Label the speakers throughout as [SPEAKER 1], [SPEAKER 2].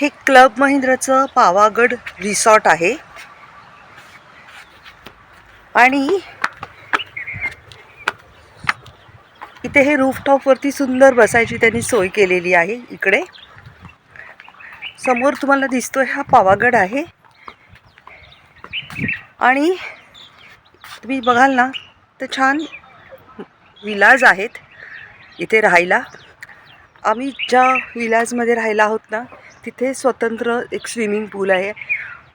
[SPEAKER 1] हे club महिंद्राचं Pavagadh resort आहे. आणि इथे हे रूफटॉपवरती सुंदर बसायची त्यांनी सोय केलेली आहे इकडे. समोर तुम्हाला दिसतोय हा पावागड आहे. आणि तुम्ही बघाल ना तर छान विलाज आहेत इथे राहायला. आम्ही ज्या विलाजमध्ये राहायला आहोत ना तिथे स्वतंत्र एक स्विमिंग पूल आहे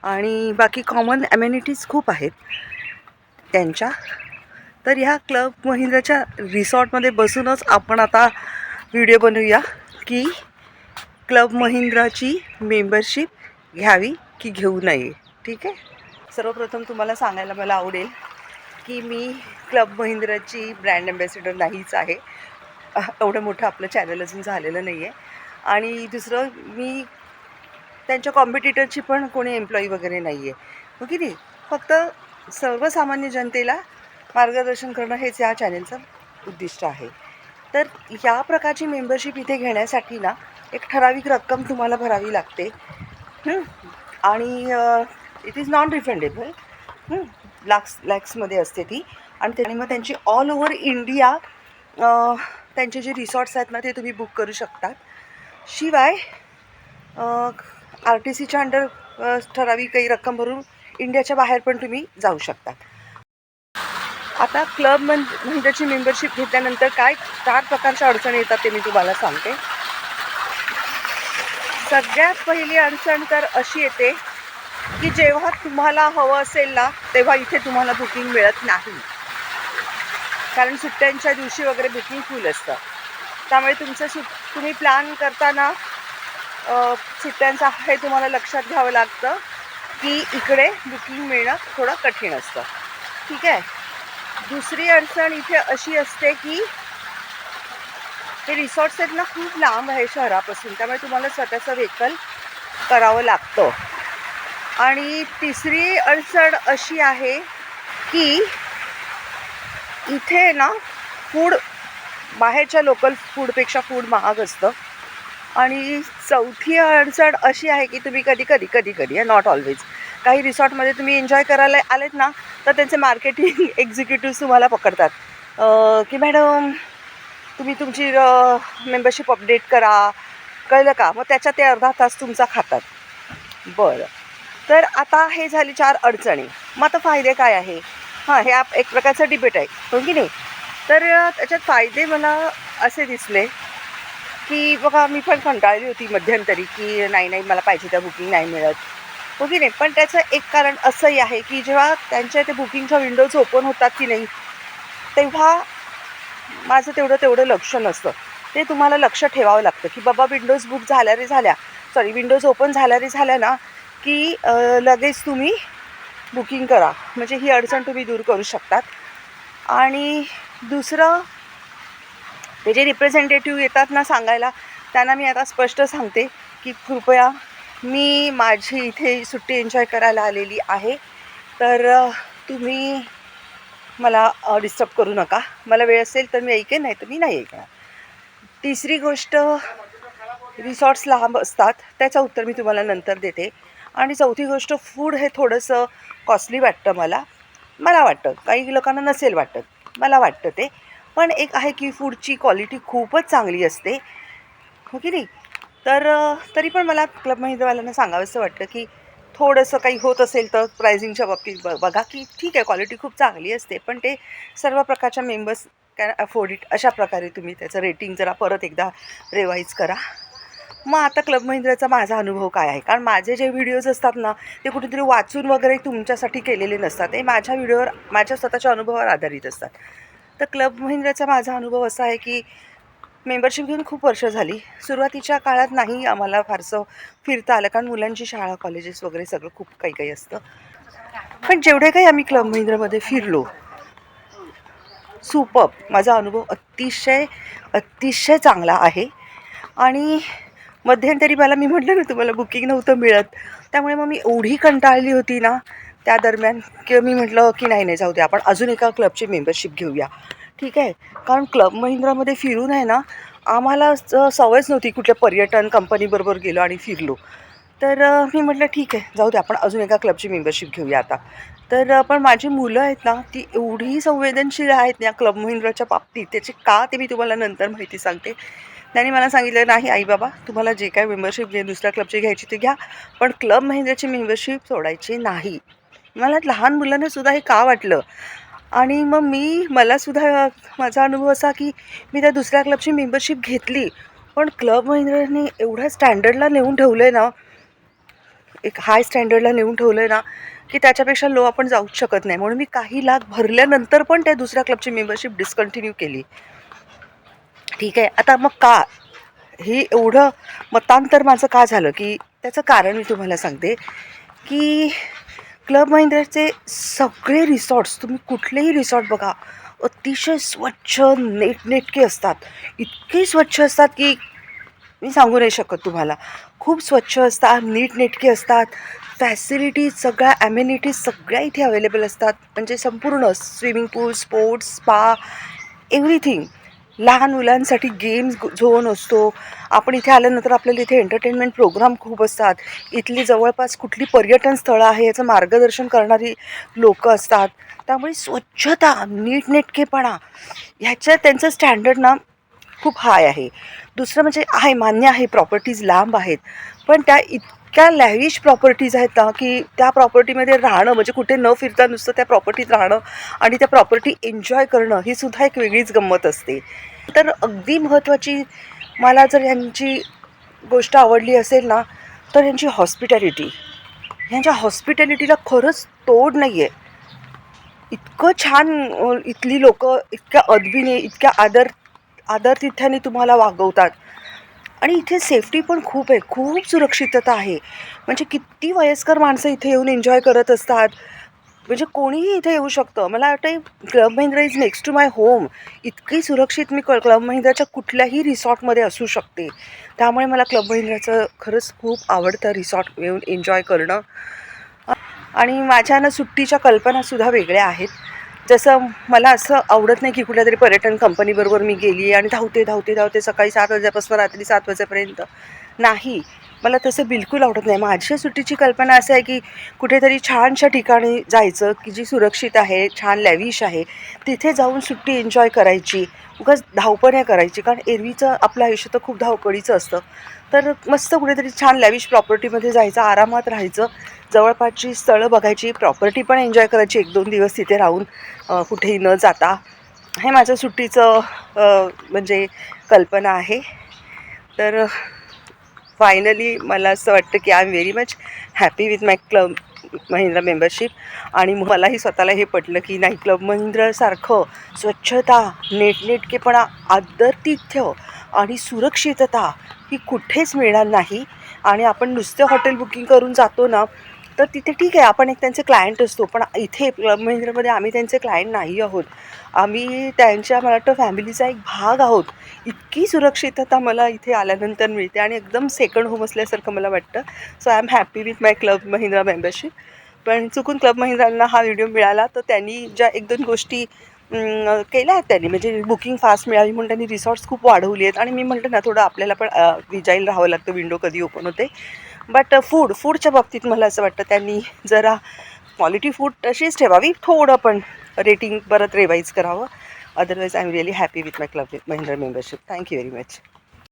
[SPEAKER 1] आणि बाकी कॉमन ॲम्युनिटीज खूप आहेत त्यांच्या. तर ह्या क्लब महिंद्राच्या रिसॉर्टमध्ये बसूनच आपण आता व्हिडिओ बनवूया की क्लब महिंद्राची मेंबरशिप घ्यावी की घेऊ नये. ठीक आहे? सर्वप्रथम तुम्हाला सांगायला मला आवडेल की मी क्लब महिंद्राची ब्रँड अँबॅसिडर नाहीच आहे. एवढं मोठं आपलं चॅनल अजून झालेलं नाही आहे आणि दुसरं मी त्यांच्या कॉम्पिटिटरची पण कोणी एम्प्लॉई वगैरे नाही आहे हो की नाही? फक्त सर्वसामान्य जनतेला मार्गदर्शन करणं हेच या चॅनेलचं उद्दिष्ट आहे. तर या प्रकारची मेंबरशिप इथे घेण्यासाठी ना एक ठराविक रक्कम तुम्हाला भरावी लागते. आणि it is non refundable lakhs लॅक्समध्ये असते ती. आणि त्याने मग त्यांची ऑल ओव्हर इंडिया त्यांचे जे रिसॉर्ट्स आहेत ना ते तुम्ही बुक करू शकतात. शिवाय आर टी सीच्या अंडर ठराविक काही रक्कम भरून इंडियाच्या बाहेर पण तुम्ही जाऊ शकता आता क्लब मन महिंद्राची मेंबरशिप घेतल्यानंतर काय चार प्रकारच्या अडचणी येतात ते मी तुम्हाला सांगते. सगळ्यात पहिली अडचण तर अशी येते की जेव्हा तुम्हाला हवं असेल ना तेव्हा इथे तुम्हाला बुकिंग मिळत नाही. कारण सुट्ट्यांच्या दिवशी वगैरे बुकिंग फुल असतं. त्यामुळे तुमचं सुट तुम्ही प्लॅन करताना सुट्ट्यांचं हे तुम्हाला लक्षात घ्यावं लागतं की इकडे बुकिंग मिळणं थोडं कठीण असतं. ठीक आहे? दुसरी अडचण इथे अशी असते की हे रिसॉर्ट्स आहेत ना खूप लांब आहे शहरापासून त्यामुळे तुम्हाला स्वतःचं व्हेकल करावं लागतं. आणि तिसरी अडचण अशी आहे की इथे ना फूड बाहेरच्या लोकल फूडपेक्षा फूड महाग असतं. आणि चौथी अडचण अशी आहे की तुम्ही कधी कधी कधी कधी नॉट ऑलवेज काही रिसॉर्टमध्ये तुम्ही एन्जॉय करायला आलेत ना तर त्यांचे मार्केटिंग एक्झिक्युटिव्ह तुम्हाला पकडतात. की मॅडम तुम्ही तुमची मेंबरशिप अपडेट करा. कळलं का? मग त्याच्या ते अर्धा तास तुमचा खातात. बरं. तर आता हे झाली चार अडचणी. मग आता फायदे काय आहे? हां हे आप एक प्रकारचं डिबेट आहे. हो की नाही? तर त्याच्यात फायदे मला असे दिसले की बघा मी पण कंटाळली होती मध्यंतरी की नाही नाही मला पाहिजे त्या बुकिंग नाही मिळत. हो की नाही? पण त्याचं एक कारण असंही आहे की जेव्हा त्यांच्या ते बुकिंगच्या विंडोज ओपन होतात की नाही तेव्हा माझं तेवढं तेवढं लक्ष नसतं. ते तुम्हाला लक्ष ठेवावं लागतं की बाबा विंडोज बुक झाल्या रे झाल्या. सॉरी विंडोज ओपन झाल्या रे झाल्या ना की लगेच तुम्ही बुकिंग करा. म्हणजे ही अडचण तुम्ही दूर करू शकतात. आणि दुसरं हे जे रिप्रेझेंटेटिव्ह येतात ना सांगायला त्यांना मी आता स्पष्ट सांगते की कृपया मी माझी इथे सुट्टी एन्जॉय करायला आलेली आहे. तर तुम्ही मला डिस्टर्ब करू नका. मला वेळ असेल तर मी ऐकेन नाही तर मी नाही ऐकणार. तिसरी गोष्ट रिसॉर्ट्स लांब असतात. त्याचं उत्तर मी तुम्हाला नंतर देते. आणि चौथी गोष्ट फूड हे थोडंसं कॉस्टली वाटतं मला. मला वाटतं. काही लोकांना नसेल वाटत. मला वाटतं ते. पण एक आहे की फूडची क्वालिटी खूपच चांगली असते. हो की नाही? तर तरी पण मला क्लब महिंद्रवाल्यांना सांगावंसं वाटतं की थोडंसं काही होत असेल तर प्रायझिंगच्या बाबतीत ब बघा की ठीक आहे क्वालिटी खूप चांगली असते. पण ते सर्व प्रकारच्या मेंबर्स कॅन अफोर्ड इट अशा प्रकारे तुम्ही त्याचं रेटिंग जरा परत एकदा रिवाईज करा. मग आता क्लब महिंद्राचा माझा अनुभव काय आहे? कारण माझे जे व्हिडिओज असतात ना ते कुठेतरी वाचून वगैरे तुमच्यासाठी केलेले नसतात. ते माझ्या व्हिडिओवर माझ्या स्वतःच्या अनुभवावर आधारित असतात. तर क्लब महिंद्राचा माझा अनुभव असा आहे की मेंबरशिप घेऊन खूप वर्ष झाली. सुरुवातीच्या काळात नाही आम्हाला फारसं फिरता आलं कारण मुलांची शाळा कॉलेजेस वगैरे सगळं खूप काही काही असतं. पण जेवढे काही आम्ही क्लब महिंद्रामध्ये फिरलो सुपअप माझा अनुभव अतिशय अतिशय चांगला आहे. आणि मध्यंतरी मला मी म्हटलं ना तुम्हाला बुकिंग नव्हतं मिळत. त्यामुळे मग मी एवढी कंटाळली होती ना त्या दरम्यान की मी म्हटलं की नाही नाही जाऊ दे आपण अजून एका क्लबची मेंबरशिप घेऊया. ठीक आहे? कारण क्लब महिंद्रामध्ये फिरून आहे ना आम्हाला सवयच नव्हती कुठल्या पर्यटन कंपनीबरोबर गेलो आणि फिरलो. तर मी म्हटलं ठीक आहे जाऊ दे आपण अजून एका क्लबची मेंबरशिप घेऊया आता. तर पण माझी मुलं आहेत ना ती एवढी संवेदनशील आहेत या क्लब महिंद्राच्या बाबतीत त्याची का ते मी तुम्हाला नंतर माहिती सांगते. त्यांनी मला सांगितलं नाही आई बाबा तुम्हाला जे काय मेंबरशिप जे दुसऱ्या क्लबची घ्यायची ती घ्या पण क्लब महिंद्राची मेंबरशिप सोडायची नाही. मला लहान मुलांना सुद्धा हे का वाटलं? आणि मग मी मलासुद्धा माझा अनुभव असा की मी त्या दुसऱ्या क्लबची मेंबरशिप घेतली पण क्लब महिंद्राने एवढ्या स्टँडर्डला नेऊन ठेवलं आहे ना एक हाय स्टँडर्डला नेऊन ठेवलं आहे ना की त्याच्यापेक्षा लो आपण जाऊच शकत नाही. म्हणून मी काही लाख भरल्यानंतर पण त्या दुसऱ्या क्लबची मेंबरशिप डिस्कंटिन्यू केली. ठीक आहे. आता मग का? हे एवढं मतांतर माझं का झालं? की त्याचं कारण मी तुम्हाला सांगते की क्लब महिंद्राचे सगळे रिसॉर्ट्स तुम्ही कुठलेही रिसॉर्ट बघा अतिशय स्वच्छ नेटनेटके असतात. इतके स्वच्छ असतात की मी सांगू नाही शकत तुम्हाला. खूप स्वच्छ असतात नीटनेटके असतात. फॅसिलिटीज सगळ्या ॲम्युनिटीज सगळ्या इथे अवेलेबल असतात. म्हणजे संपूर्ण swimming pool sports spa everything लहान मुलांसाठी गेम्स झोन असतो. आपण इथे आल्यानंतर आपल्याला इथे एंटरटेनमेंट प्रोग्राम खूप असतात. इथली जवळपास कुठली पर्यटन स्थळं आहे याचं मार्गदर्शन करणारी लोकं असतात. त्यामुळे स्वच्छता नीटनेटकेपणा ह्याच्या त्यांचं स्टँडर्ड ना खूप हाय आहे. दुसरं म्हणजे आहे मान्य आहे प्रॉपर्टीज लांब आहेत. पण त्या इतक्या लॅविश प्रॉपर्टीज आहेत ना की त्या प्रॉपर्टीमध्ये राहणं म्हणजे कुठे न फिरता नुसतं त्या प्रॉपर्टीत राहणं आणि त्या प्रॉपर्टी एन्जॉय करणं ही सुद्धा एक वेगळीच गंमत असते. तर अगदी महत्त्वाची मला जर यांची गोष्ट आवडली असेल ना तर यांची हॉस्पिटॅलिटी यांच्या हॉस्पिटॅलिटीला खरंच तोड नाही आहे इतकं छान इथली लोकं इतक्या अदबीने इतक्या आदर आदरतिथ्याने तुम्हाला वागवतात. आणि इथे सेफ्टी पण खूप आहे. खूप सुरक्षितता आहे. म्हणजे किती वयस्कर माणसं इथे येऊन एन्जॉय करत असतात. म्हणजे कोणीही इथे येऊ शकतं. मला वाटतं club Mahindra is next to my home इतकी सुरक्षित मी क्लब महिंद्राच्या कुठल्याही रिसॉर्टमध्ये असू शकते. त्यामुळे मला क्लब महिंद्राचं खरंच खूप आवडतं रिसॉर्ट येऊन एन्जॉय करणं. आणि माझ्या ना सुट्टीच्या कल्पनासुद्धा वेगळ्या आहेत. जसं मला असं आवडत नाही की कुठल्या तरी पर्यटन कंपनीबरोबर मी गेली आणि धावते धावते धावते सकाळी सात वाजल्यापासून रात्री सात वाजेपर्यंत. नाही. मला तसं बिलकुल आवडत नाही. माझ्या सुट्टीची कल्पना असं आहे की कुठेतरी छानशा ठिकाणी जायचं की जी सुरक्षित आहे छान लॅविश आहे तिथे जाऊन सुट्टी एन्जॉय करायची उगाच धावपण्या करायची कारण एरवीचं आपलं आयुष्य तर खूप धावपळीचं असतं. तर मस्त कुठेतरी छान लॅविश प्रॉपर्टीमध्ये जायचं आरामात राहायचं जवळपासची स्थळं बघायची प्रॉपर्टी पण एन्जॉय करायची एक दोन दिवस तिथे राहून कुठेही न जाता. हे माझं सुट्टीचं म्हणजे कल्पना आहे. तर फायनली मला असं वाटतं की I am very much happy with my club Mahindra membership आणि मलाही स्वतःला हे पटलं की नाही क्लब महिंद्रासारखं स्वच्छता नेटनेटकेपणा आदरतिथ्य आणि सुरक्षितता ही कुठेच मिळणार नाही. आणि आपण नुसतं हॉटेल बुकिंग करून जातो ना तर तिथे ठीक आहे आपण एक त्यांचे क्लायंट असतो. पण इथे क्लब महिंद्रामध्ये आम्ही त्यांचे क्लायंट नाही आहोत. आम्ही त्यांच्या मला वाटतं फॅमिलीचा एक भाग आहोत. इतकी सुरक्षितता मला इथे आल्यानंतर मिळते आणि एकदम सेकंड होम असल्यासारखं मला वाटतं. So I am happy with my club Mahindra membership पण चुकून क्लब महिंद्रांना हा व्हिडिओ मिळाला तर त्यांनी ज्या एक दोन गोष्टी केल्या आहेत त्यांनी. म्हणजे बुकिंग फास्ट मिळाली म्हणून त्यांनी रिसॉर्ट्स खूप वाढवली आहेत. आणि मी म्हटलं ना थोडं आपल्याला पण विजाईल राहावं लागतं. विंडो कधी ओपन होते. बट फूड फूडच्या बाबतीत मला असं वाटतं त्यांनी जरा क्वालिटी फूड तशीच ठेवावी. थोडं पण रेटिंग परत रिवाईज करावं. Otherwise I am really happy with my club Mahindra membership thank you very much